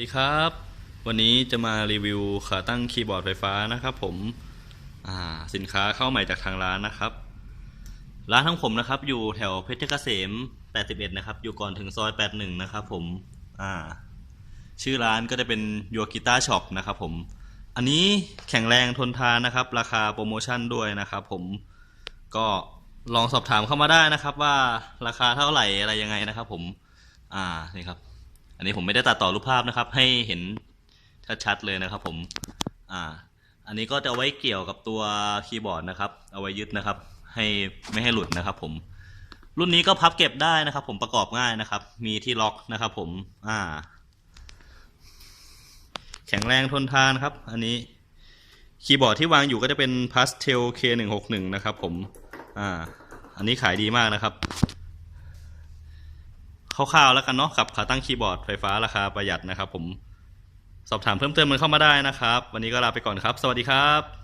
ดีครับ วันนี้จะมารีวิวขาตั้งคีย์บอร์ดไฟฟ้านะครับผมสินค้าเข้าใหม่จากทางร้านนะครับ ร้านของผมนะครับ อยู่แถวเพชรเกษม 81 นะครับ อยู่ก่อนถึงซอย 81 นะครับผมชื่อร้านก็จะเป็นยัวกีตาร์ช็อปนะครับผม อันนี้แข็งแรงทนทานนะครับ ราคาโปรโมชั่นด้วยนะครับผมก็ลองสอบถามเข้ามาได้นะครับ ว่าราคาเท่าไหร่อะไรยังไงนะครับ ผม อ่านี่ครับ อันนี้ผมไม่ได้ตัดต่อรูปภาพนะครับ ให้เห็นชัดๆเลยนะครับผมอ่าอันนี้ก็จะเอาไว้เกี่ยวกับตัวคีย์บอร์ดนะครับ เอาไว้ยึดนะครับ ให้ไม่ให้หลุดนะครับ ผม รุ่นนี้ก็พับเก็บได้นะครับ ผมประกอบง่ายนะครับ มีที่ล็อกนะครับ ผมอ่า แข็งแรงทนทานครับ อันนี้คีย์บอร์ดที่วางอยู่ก็จะเป็น Pastel K161 นะครับ ผมอ่าอันนี้ขายดีมากนะครับ คร่าวๆแล้วกันเนาะกับขาตั้งคีย์บอร์ดไฟฟ้าราคาประหยัดนะครับผมสอบถามเพิ่มเติมมันเข้ามาได้นะครับ วันนี้ก็ลาไปก่อนครับ สวัสดีครับ